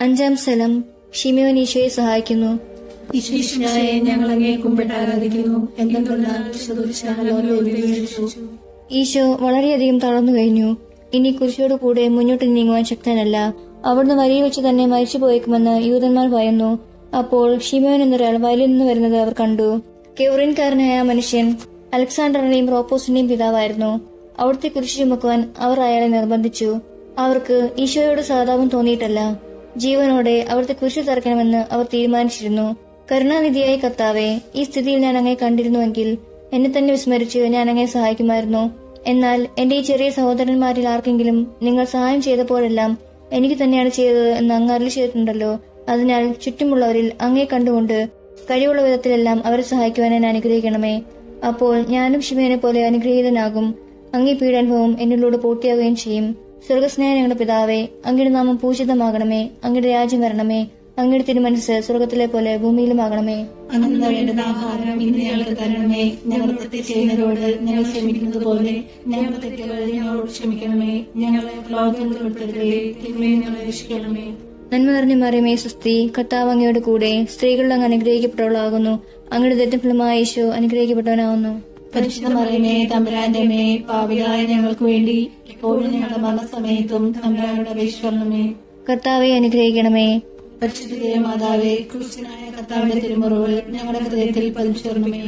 അഞ്ചാം സ്ഥലം ഷിമിയോൻ ഈശോയെ സഹായിക്കുന്നു. ഞങ്ങൾ അങ്ങേ കുമ്പിട്ട് ആരാധിക്കുന്നു. ഈശോ വളരെയധികം തളർന്നു കഴിഞ്ഞു. ഇനി കുരിശോട് കൂടെ മുന്നോട്ട് നീങ്ങുവാൻ ശക്തനല്ല. അവിടുന്ന് വരിയിൽ വെച്ച് തന്നെ മരിച്ചു പോയേക്കുമെന്ന് യൂതന്മാർ ഭയന്നു അപ്പോൾ ഷിമോൻ എന്നൊരാൾ വയലിൽ നിന്ന് വരുന്നത് അവർ കണ്ടു. കെവറിൻകാരനായ മനുഷ്യൻ അലക്സാണ്ടറിന്റെയും റോപ്പോസിന്റെയും പിതാവായിരുന്നു. അവിടുത്തെ കുരിശ് ചുമക്കുവാൻ അവർ അയാളെ നിർബന്ധിച്ചു. അവർക്ക് ഈശോയോട് സഹതാപം തോന്നിയിട്ടല്ല. ജീവനോടെ അവിടുത്തെ കുരിശു തറക്കണമെന്ന് അവർ തീരുമാനിച്ചിരുന്നു. കരുണാനിധിയായി കർത്താവെ ഈ സ്ഥിതിയിൽ ഞാൻ അങ്ങനെ കണ്ടിരുന്നുവെങ്കിൽ എന്നെ തന്നെ വിസ്മരിച്ച് ഞാൻ അങ്ങനെ സഹായിക്കുമായിരുന്നു. എന്നാൽ എന്റെ ഈ ചെറിയ സഹോദരന്മാരിൽ ആർക്കെങ്കിലും നിങ്ങൾ സഹായം ചെയ്തപ്പോഴെല്ലാം എനിക്ക് തന്നെയാണ് ചെയ്തത് എന്ന് അങ്ങ് അരളി ചെയ്തിട്ടുണ്ടല്ലോ അതിനാൽ ചുറ്റുമുള്ളവരിൽ അങ്ങേ കണ്ടുകൊണ്ട് കഴിവുള്ള വിധത്തിലെല്ലാം അവരെ സഹായിക്കുവാൻ ഞാൻ അനുഗ്രഹിക്കണമേ. അപ്പോൾ ഞാനും ശിവനെ പോലെ അനുഗ്രഹീതനാകും. അങ്ങേ പീഡാനുഭവം എന്നിലൂടെ പൂർത്തിയാവുകയും ചെയ്യും. സ്വർഗസ്നേഹ ഞങ്ങളുടെ പിതാവേ അങ്ങയുടെ നാമം പൂജിതമാകണമേ അങ്ങയുടെ രാജ്യം വരണമേ അങ്ങയുടെ തിരുമനസ് സ്വർഗത്തിലെ പോലെ ഭൂമിയിലും ആകണമേ വേണ്ടുന്ന ആഹാരം ഇന്ന് ഞങ്ങൾക്ക് തരണമേ. ഞങ്ങൾ തെറ്റ് ചെയ്യുന്നതോട് ഞങ്ങൾ ക്ഷമിക്കുന്നത് പോലെ ഞങ്ങളുടെ തെറ്റുകൾ ഞങ്ങളോട് ക്ഷമിക്കണമേ. ഞങ്ങളെ പ്രലോഭനത്തിൽ ഉൾപ്പെടുത്തലേ തിന്മയെ ഞങ്ങളെ രക്ഷിക്കണമേ. നന്മ നിറഞ്ഞ മറിയമേ സുസ്തി കർത്താവ് അങ്ങയുടെ കൂടെ സ്ത്രീകളിൽ അങ്ങ് അനുഗ്രഹിക്കപ്പെട്ടവളാകുന്നു. അങ്ങയുടെ ദത്തഫലമായ യേശു അനുഗ്രഹിക്കപ്പെട്ടവനാകുന്നു പരിശുദ്ധ മറിയമേ തമ്പുരാന്റെ മേ പാവിലായ ഞങ്ങൾക്ക് വേണ്ടി ഇപ്പോഴും ഞങ്ങളുടെ മരണസമയത്തും തമ്പുരാനോട് അപേക്ഷിക്കണമേ. കർത്താവെ അനുഗ്രഹിക്കണമേ. പരിശുദ്ധ മാതാവേ ക്രിസ്ത്യനായ കർത്താവിന്റെ തിരുമുറകൾ ഞങ്ങളുടെ ഹൃദയത്തിൽ പതിച്ചേർണമേ